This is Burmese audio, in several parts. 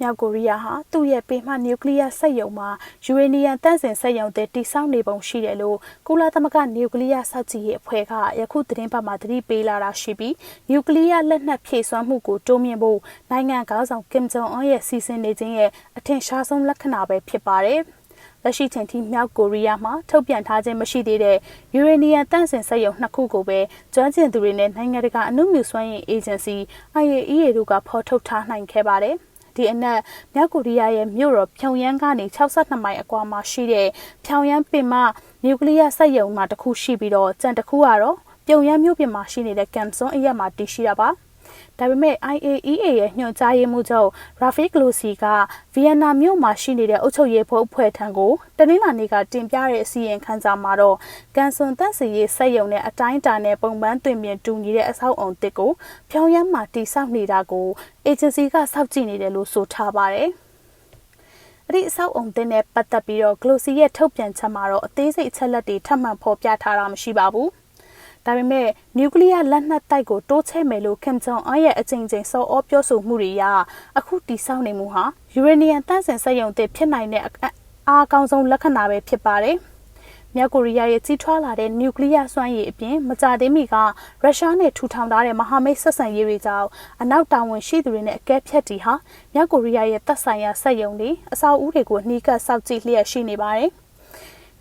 မြောက်ကိုရီးယားဟာသူ့ရဲ့ပေမှနျူကလ িয়ার စက်ရုံမှာယူရေနီယံတန့်စင်စက်ရုံတွေတိစောက်နေပုံရှိတယ်လို့ကုလသမဂ္ဂနျူကလ িয়ার စောင့်ကြည့်ရေးအဖွဲ့ကယခုသတင်းပတ်မှာသတိပေးလာတာရှိပြီးနျူကလ িয়ার လက်နက်ဖြည့်စွမ်းမှုကိုတိုးမြှင့်ဖို့နိုင်ငံခေါင်းဆောင်ကင်ဂျုံအွန်ရဲ့စီစဉ်နေခြင်းရဲ့အထင်ရှားဆုံးလက္ခဏာပဲဖြစ်ပါတယ်။လက်ရှိချိန်ထိမြောက်ကိုရီးယားမှာထုတ်ပြန်ထားခြင်းမရှိသေးတဲ့ယူရေနီယံတန့်စင်စက်ရုံနှစ်ခုကိုပဲကျွမ်းကျင်သူတွေနဲ့နိုင်ငံတကာအမှုမြူစွမ်းရည်အေဂျင်စီ IAEA တို့ကဖော်ထုတ်ထားနိုင်ခဲ့ပါတယ်။ ဒီအနက်မြောက်ကိုရီးယားရဲ့မြို့တော်ဖြောင်ယန်းကနေ62မိုင်အကွာမှာရှိတဲ့ဖြောင်ယန်းပင်မနျူကလ িয়ার စက်ရုံမှာတစ်ခုရှိပြီးတော့ကြံတစ်ခုကတော့ပြုံယန်းမြို့ပြင်မှာရှိနေတဲ့ကမ်ဆွန်အရက်မှာတည်ရှိတာပါ။ ဒါပေမဲ့ IAEA ရဲ့ညွှန်ကြားရေးမှူးချုပ် Rafi Grossi ကဗီယက်နာမြို့မှာရှိနေတဲ့အုပ်ချုပ်ရေးဖွဲ့အဖွဲ့ထံကိုတနင်္လာနေ့ကတင်ပြတဲ့အစီရင်ခံစာမှာတော့ကန်ဆွန်တပ်စီရေးစက်ရုံနဲ့အတိုင်းအတာနဲ့ပုံပန်းတွင်ပြင်တူညီတဲ့အဆောက်အုံတစ်ကိုဖြောင်းရမ်းမှာတိစောက်နေတာကို agency ကစောင့်ကြည့်နေတယ်လို့ဆိုထားပါတယ်။အဲ့ဒီအဆောက်အုံတင်နဲ့ပတ်သက်ပြီးတော့ Glossy ရဲ့ထုတ်ပြန်ချက်မှာတော့အသေးစိတ်အချက်လက်တွေထပ်မံဖော်ပြထားတာမရှိပါဘူး။ ဒါပေမဲ့နျူကလ িয়ার လက်နက်တိုက်ကိုတိုးချဲ့မယ်လို့ကင်ဂျုံအွန်ရဲ့အကြိမ်ကြိမ်စောအောပြောဆိုမှုတွေအရအခုတိစောက်နေမှုဟာယူရေနီယံတန့်စင်စက်ရုံတစ်ဖြစ်နိုင်တဲ့အားအကောင်းဆုံးလက္ခဏာပဲဖြစ်ပါတယ်။မြောက်ကိုရီးယားရဲ့ကြီးထွားလာတဲ့နျူကလ িয়ার စွမ်းရည်အပြင်မကြသေးမီကရုရှားနဲ့ထူထောင်ထားတဲ့မဟာမိတ်ဆက်ဆံရေးတွေကြောင့်အနောက်တာဝန်ရှိသူတွေနဲ့အကဲဖြတ်တီဟာမြောက်ကိုရီးယားရဲ့တပ်ဆိုင်ရာစက်ရုံတွေအဆောက်အဦတွေကိုနှီးကပ်စောင့်ကြည့်လျက်ရှိနေပါတယ်။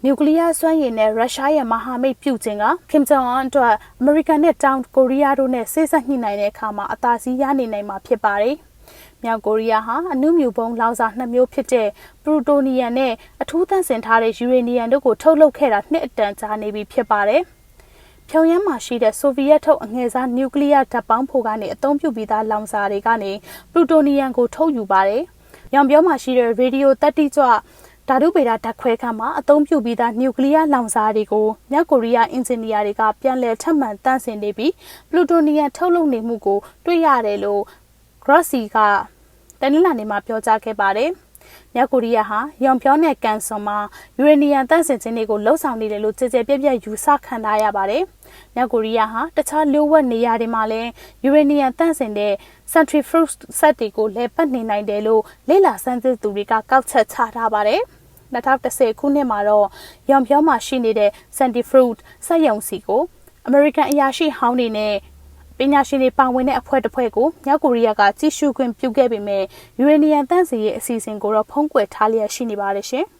နျူကလ িয়ার စွမ်းရည်နဲ့ရုရှားရဲ့မဟာမိတ်ပြုခြင်းကကင်ဂျုံအွန်အတွက်အမေရိကန်နဲ့တောင်ကိုရီးယားတို့နဲ့စိစက်ညှိနှိုင်းတဲ့အခါမှာအသာစီးရနေနိုင်မှာဖြစ်ပါတယ်။မြောက်ကိုရီးယားဟာအနုမြူပုံလောင်စာနှစ်မျိုးဖြစ်တဲ့ပရိုတိုနီယမ်နဲ့အထူးသန့်စင်ထားတဲ့ယူရေနီယမ်တို့ကိုထုတ်လုပ်ခဲ့တာနှစ်အတန်ကြာနေပြီဖြစ်ပါတယ်။ဖြောင်ရမ်းမှာရှိတဲ့ဆိုဗီယက်ထုတ်အငယ်စားနျူကလ িয়ার ဓာတ်ပေါင်းဖိုကနေအသုံးပြုပြီးသားလောင်စာတွေကနေပရိုတိုနီယမ်ကိုထုတ်ယူပါတယ်။ရောင်ပြောမှာရှိတဲ့ရေဒီယိုတက်တိကြွ ဓာတုဗေဒဓာတ်ခွဲခန်းမှာအသုံးပြုပြီးသားနျူကလ িয়ার လောင်စာတွေကိုမြောက်ကိုရီးယားအင်ဂျင်နီယာတွေကပြန်လည်ထပ်မံတန့်စင်နေပြီးပလူတိုနီယမ်ထုတ်လုပ်နေမှုကိုတွေ့ရတယ်လို့ Grossi ကတနင်္လာနေ့မှာပြောကြားခဲ့ပါတယ်။မြောက်ကိုရီးယားဟာရောင်ဖြောနဲ့ကန်ဆွန်မှာယူရေနီယံတန့်စင်ခြင်းတွေကိုလှုပ်ဆောင်နေတယ်လို့ကြည်ကြဲပြက်ပြက်ယူဆခံထားရပါတယ်။မြောက်ကိုရီးယားဟာတခြားလျှို့ဝှက်နေရာတွေမှာလည်းယူရေနီယံတန့်စင်တဲ့ centrifuge စက်တွေကိုလဲပတ်နေနိုင်တယ်လို့လေ့လာစမ်းသပ်သူတွေကကောက်ချက်ချထားပါတယ်။ 2010ခုနှစ်မှာတော့ရောင်ပြောမှာရှိနေတဲ့ Centifruit စက်ရုံစီကို American အရာရှိဟောင်းတွေနဲ့ပညာရှင်တွေပါဝင်တဲ့အဖွဲ့တစ်ဖွဲ့ကိုမြောက်ကိုရီးယားကကြီးစုခွင့်ပြုခဲ့ပေမဲ့ယူရေနီယံတန့်စီရဲ့အစီအစဉ်ကိုတော့ဖုံးကွယ်ထားလျက်ရှိနေပါတယ်ရှင်။